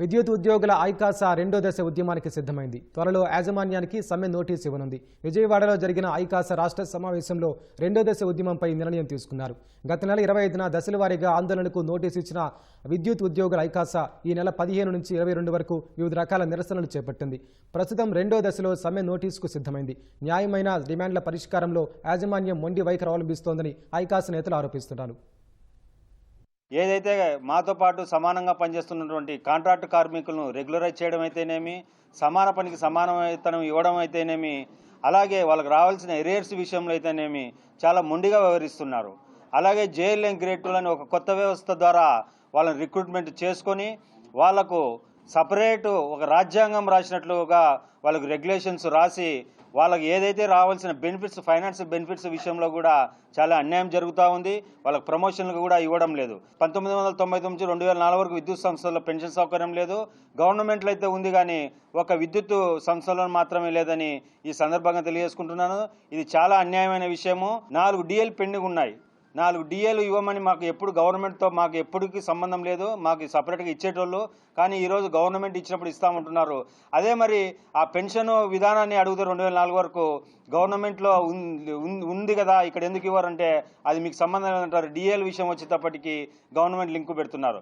విద్యుత్ ఉద్యోగుల ఐకాస రెండో దశ ఉద్యమానికి సిద్ధమైంది. త్వరలో యాజమాన్యానికి సమ్మె నోటీస్ ఇవ్వనుంది. విజయవాడలో జరిగిన ఐకాస రాష్ట్ర సమావేశంలో రెండో దశ ఉద్యమంపై నిర్ణయం తీసుకున్నారు. గత నెల ఇరవై ఐదున దశల వారీగా ఆందోళనకు నోటీసు ఇచ్చిన విద్యుత్ ఉద్యోగుల ఐకాస ఈ నెల పదిహేను నుంచి ఇరవై రెండు వరకు వివిధ రకాల నిరసనలు చేపట్టింది. ప్రస్తుతం రెండో దశలో సమ్మె నోటీసుకు సిద్ధమైంది. న్యాయమైన డిమాండ్ల పరిష్కారంలో యాజమాన్యం మొండి వైఖరి అవలంబిస్తోందని ఐకాస నేతలు ఆరోపిస్తున్నారు. ఏదైతే మాతో పాటు సమానంగా పనిచేస్తున్నటువంటి కాంట్రాక్ట్ కార్మికులను రెగ్యులరైజ్ చేయడం అయితేనేమి సమాన పనికి సమాన వేతనం ఇవ్వడం అయితేనేమి అలాగే వాళ్ళకి రావాల్సిన ఎరియర్స్ విషయంలో అయితేనేమి చాలా మొండిగా వ్యవహరిస్తున్నారు. అలాగే జేఎల్ఎం గ్రేడ్ టూల్ అని ఒక కొత్త వ్యవస్థ ద్వారా వాళ్ళని రిక్రూట్మెంట్ చేసుకొని వాళ్ళకు సపరేటు ఒక రాజ్యాంగం రాసినట్లుగా వాళ్ళకు రెగ్యులేషన్స్ రాసి వాళ్ళకి ఏదైతే రావాల్సిన బెనిఫిట్స్ ఫైనాన్షియల్ బెనిఫిట్స్ విషయంలో కూడా చాలా అన్యాయం జరుగుతూ ఉంది. వాళ్ళకి ప్రమోషన్లు కూడా ఇవ్వడం లేదు. పంతొమ్మిది వందల తొంభై తొమ్మిది రెండు వేల నాలుగు వరకు విద్యుత్ సంస్థల్లో పెన్షన్ సౌకర్యం లేదు. గవర్నమెంట్లో అయితే ఉంది కానీ ఒక విద్యుత్ సంస్థలో మాత్రమే లేదని ఈ సందర్భంగా తెలియజేసుకుంటున్నాను. ఇది చాలా అన్యాయమైన విషయము. నాలుగు డిఎల్ పెండింగ్ ఉన్నాయి. నాలుగు డిఏలు ఇవ్వమని మాకు ఎప్పుడు గవర్నమెంట్తో మాకు ఎప్పటికీ సంబంధం లేదు మాకు సపరేట్గా ఇచ్చేటోళ్ళు. కానీ ఈరోజు గవర్నమెంట్ ఇచ్చినప్పుడు ఇస్తామంటున్నారు. అదే మరి ఆ పెన్షన్ విధానాన్ని అడుగుతారు రెండు వేల నాలుగు వరకు గవర్నమెంట్లో ఉంది ఉంది- ఉంది కదా ఇక్కడ ఎందుకు ఇవ్వరంటే అది మీకు సంబంధం లేదంటారు. డిఏల విషయం వచ్చేటప్పటికి గవర్నమెంట్ లింకు పెడుతున్నారు.